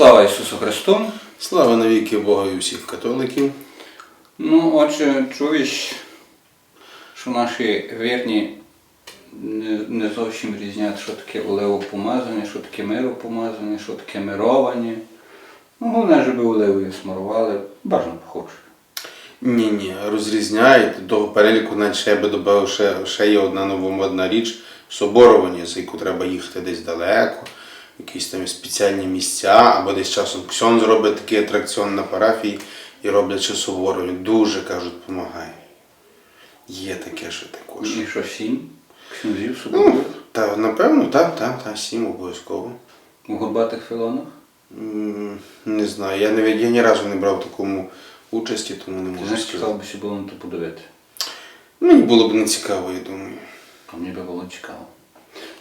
Слава Ісусу Христу! Слава навіки Бога і всіх католиків. Ну, отже, чуєш, що наші вірні не, зовсім різняють, що таке олевопомазання, що таке миропомазання, що таке мировані. Ну, головне, щоб оливою смарували, бажано похоже. Ні, ні, розрізняють. До переліку наче я би додав ще, ще є одна новомодна річ соборування, за яку треба їхати десь далеко, якісь там спеціальні місця, або десь часом ксьон зробить такий атракціон на парафії і роблять ще соборування. Дуже кажуть, допомагає. Є таке ще також. І що сім? Ксюнзів Ну, та, напевно, так, так, так, сім обов'язково. у горбатих філонах. М, Не знаю, я, не, я ні разу не брав в такому участі, тому не Ти можу знаєш, сказати. цікаво би ще було на то подивити. Мені було б не цікаво, я думаю. А мені би було цікаво.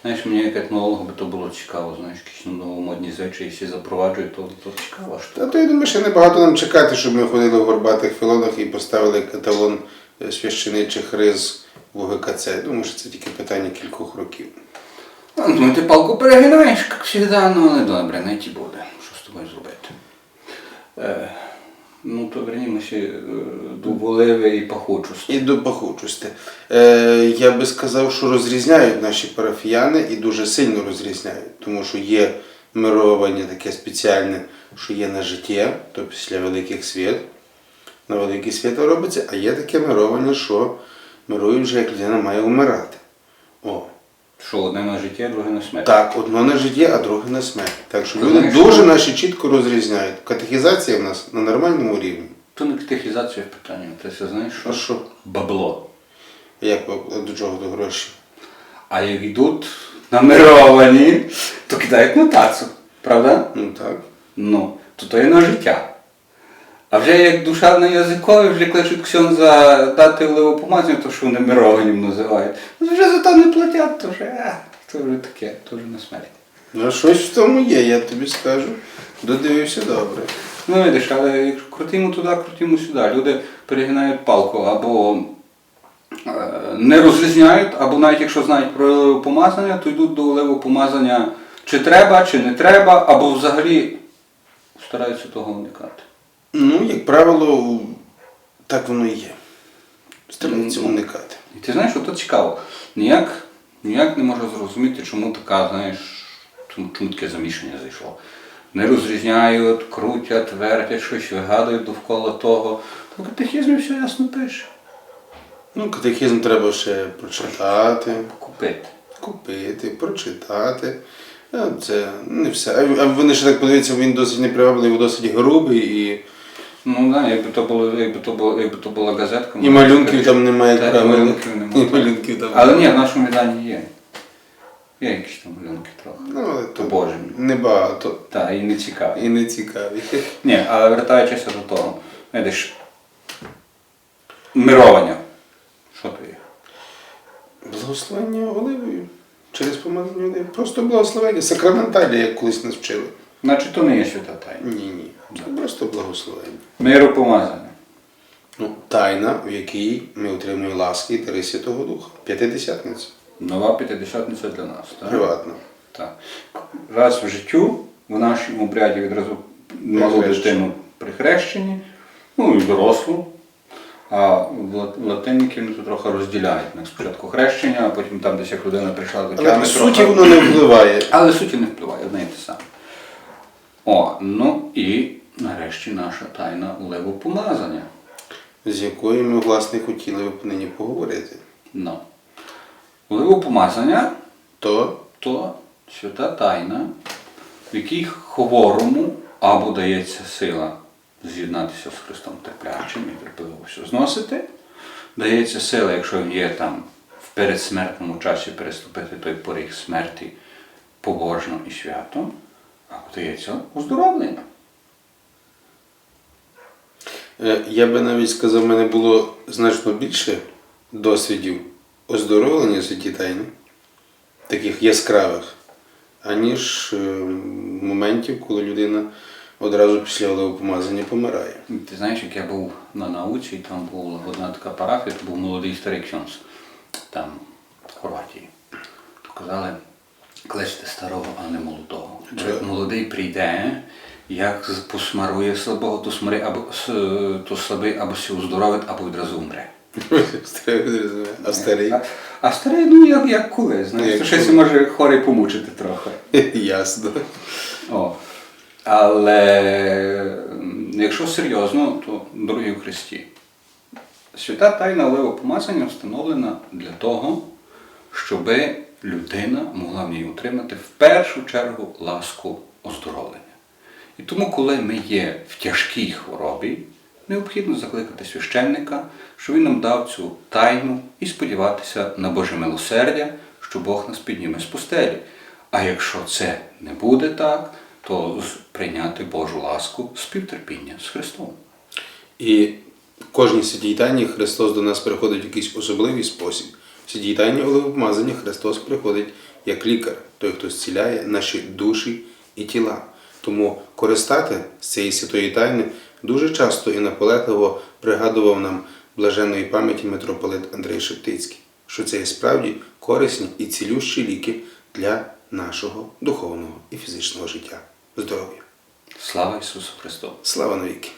Знаєш, мені як етнологу би то було цікаво, знаєш, якісь новомодні звичаї всі запроваджують, то, то цікаво що. Та то я думаю, що небагато нам чекати, щоб ми ходили в горбатих філонах і поставили каталон е, священичих риз в ОГКЦ. Я думаю, що це тільки питання кількох років. Ну, ти палку перегинаєш, як завжди, ну але добре, найти буде. Що з тобою зробити? Е, ну, то вернімося е, до воливи і пахучості. І до пахучості. Е, я би сказав, що розрізняють наші парафіяни і дуже сильно розрізняють, тому що є мировання таке спеціальне, що є на життя, то після великих свят. На великі свята робиться, а є таке мировання, що мирують вже як людина має вмирати. О. Що одне на життя, друге на смерть. Так, одно на життя, а друге на смерть. Так що люди знаєш, дуже що- наші чітко розрізняють. Катехізація в нас на нормальному рівні. То не катехізація в питанні. Ти це знаєш що? А що? Бабло. Як до чого до гроші? А як йдуть намировані, то кидають на тацу. Правда? Ну так. Ну, то то є на життя. А вже як душа на язикові, вже кличуть ксьонза дати левопомазання, то що вони мированим називають. Ну вже за то не платять, то вже, а, то вже таке, то вже на смерть. Ну щось в тому є, я тобі скажу. Додивився добре. Ну видиш, але якщо крутимо туди, крутимо сюди. Люди перегинають палку або е, не розрізняють, або навіть якщо знають про левопомазання, то йдуть до левопомазання чи треба, чи не треба, або взагалі стараються того уникати. Ну, як правило, так воно і є. Стараються Ну, уникати. І ти знаєш, що то цікаво. Ніяк, ніяк не можу зрозуміти, чому така, знаєш, чому, таке замішання зайшло. Не розрізняють, крутять, вертять, щось вигадують довкола того. То катехізмі все ясно пише. Ну, катехізм треба ще прочитати, Купити. купити, прочитати. Це не все. А- А вони ще так подивіться, він досить непривабливий, досить грубий і, Ну так, якби то було, якби то було, якби то була газетка. і малюнків там немає Так, правильно. малюнків немає. І малюнків там. Але ні, в нашому виданні є. Є якісь там малюнки трохи. Ну, але то Боже небагато. Так, і не цікаві. І не цікаві. Ні, але вертаючися до того, видиш, мировання. Що то є? Благословення оливою. Через помазання оливою. Просто благословення. Сакраменталі, як колись нас вчили. Значить, то не є свята тайна. Ні, ні. Це просто благословення. Миропомазання. Ну, тайна, в якій ми отримуємо ласки і дари Святого Духа. П'ятидесятниця. Нова п'ятидесятниця для нас. Так? Приватна. Так. Раз в життю в нашому обряді відразу малу дитину при хрещенні, ну і дорослу. А латинники вони трохи розділяють. Них спочатку хрещення, а потім там десь як людина прийшла до Але в суті трохи. воно не впливає. Але суті не впливає, одне і те саме. О, ну і нарешті наша тайна левопомазання. З якою ми, власне, хотіли б нині поговорити. Ну. Левопомазання То то свята тайна, в якій хворому або дається сила з'єднатися з Христом терплячим і терпеливо все зносити. Дається сила, якщо він є там в передсмертному часі переступити той поріг смерті побожно і свято, або дається оздоровлення. Е, я би навіть сказав, в мене було значно більше досвідів оздоровлення святі тайни, таких яскравих, аніж е, моментів, коли людина одразу після олевопомазання помирає. Ти знаєш, як я був на науці, там була одна така парафія, то був молодий старий ксьонс, там, в Хорватії. Казали, кличте старого, а не молодого. Молодий прийде, як посмарує слабого, то смири, або то слабий або сі уздоровить, або відразу умре. А старий? А, а старий, ну як, як коли, знаєш, то щось може хорий помучити трохи. Ясно. О. Але якщо серйозно, то дорогі в Христі. Свята тайна левопомазання встановлена для того, щоб людина могла в ній отримати в першу чергу ласку оздоровлення. І тому, коли ми є в тяжкій хворобі, необхідно закликати священника, щоб він нам дав цю тайну і сподіватися на Боже милосердя, що Бог нас підніме з постелі. А якщо це не буде так, то прийняти Божу ласку співтерпіння з Христом. І кожній святій Христос до нас приходить в якийсь особливий спосіб. В святій тайні Христос приходить як лікар, той, хто зціляє наші душі і тіла. Тому користати з цієї святої тайни дуже часто і наполегливо пригадував нам блаженної пам'яті митрополит Андрій Шептицький, що це є справді корисні і цілющі ліки для нашого духовного і фізичного життя. Здоров'я! Слава Ісусу Христу! Слава навіки!